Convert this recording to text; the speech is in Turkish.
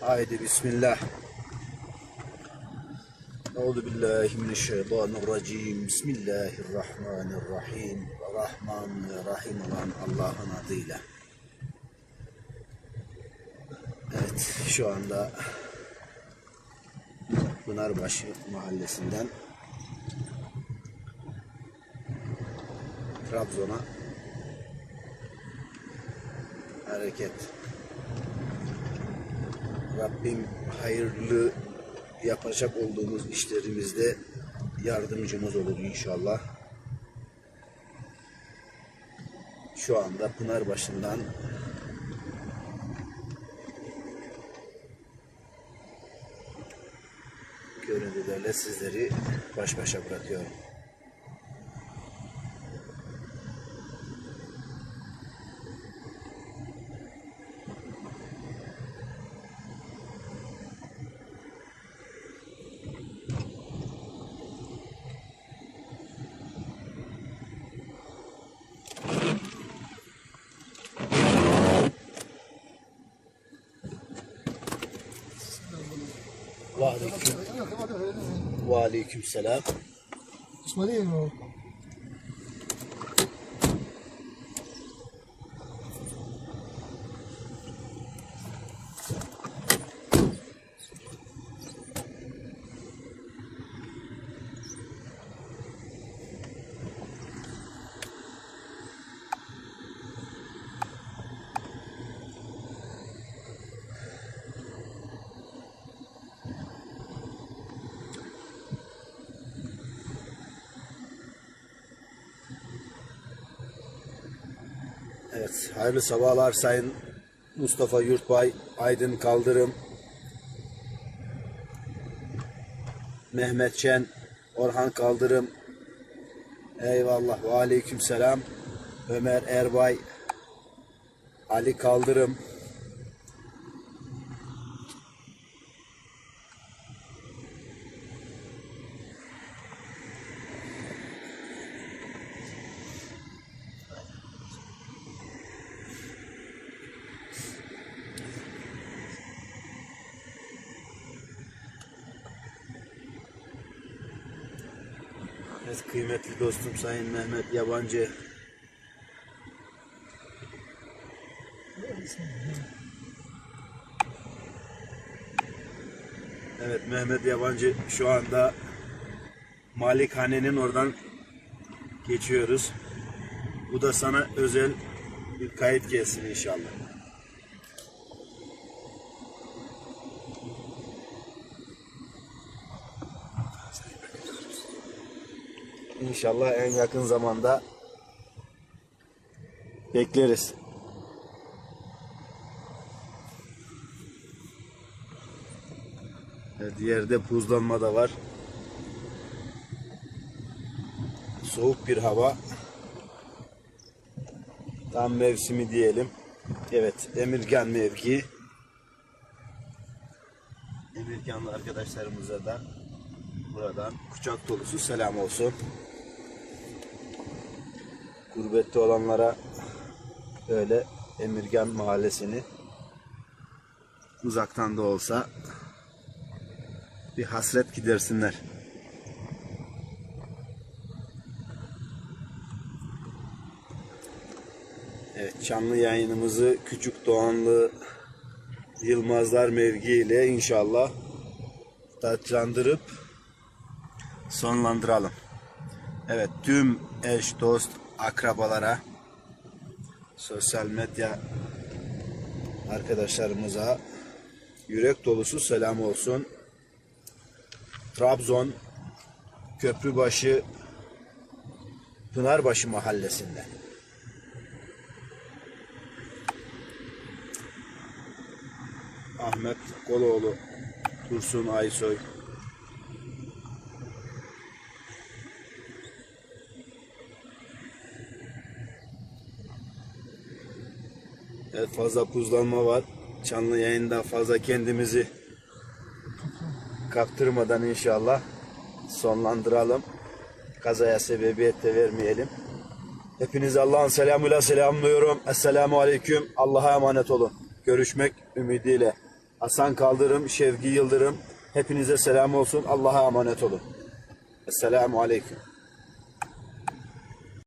Haydi bismillah. Euzu billahi mineşşeytanirracim. Bismillahirrahmanirrahim. Rahman ve Rahim olan Allah'ın adıyla. Evet, şu anda Pınarbaşı mahallesinden Trabzon'a hareket. Rabbim hayırlı yapacak olduğumuz işlerimizde yardımcımız olur inşallah. Şu anda Pınarbaşı'ndan görüntülerle sizleri baş başa bırakıyorum. Ve aleyküm, ve aleyküm Evet, hayırlı sabahlar Sayın Mustafa Yurtbay, Aydın Kaldırım, Mehmet Şen, Orhan Kaldırım, eyvallah ve aleyküm selam, Ömer Erbay, Ali Kaldırım, evet, kıymetli dostum Sayın Mehmet Yabancı, Evet Mehmet Yabancı şu anda Malikhane'nin oradan geçiyoruz. Bu da sana özel bir kayıt gelsin inşallah. İnşallah en yakın zamanda bekleriz. Evet, yerde buzlanma da var. Soğuk bir hava. Tam mevsimi diyelim. Evet, Emirgan mevki. Emirganlı arkadaşlarımıza da buradan kucak dolusu selam olsun. Gurbette olanlara öyle Emirgan mahallesini uzaktan da olsa bir hasret gidersinler. Evet, canlı yayınımızı Küçük Doğanlı Yılmazlar mevkiiyle inşallah tatlandırıp sonlandıralım. Evet, tüm eş, dost, akrabalara, sosyal medya arkadaşlarımıza yürek dolusu selam olsun. Trabzon Köprübaşı Pınarbaşı mahallesinde. Ahmet Koloğlu, Dursun Aysoy. Evet fazla buzlanma var. Canlı yayında fazla kendimizi kaptırmadan inşallah sonlandıralım. Kazaya sebebiyet de vermeyelim. Hepinizi Allah'ın selamıyla selamlıyorum. Esselamu Aleyküm. Allah'a emanet olun. Görüşmek ümidiyle. Hasan Kaldırım, Şevki Yıldırım. Hepinize selam olsun. Allah'a emanet olun. Esselamu Aleyküm.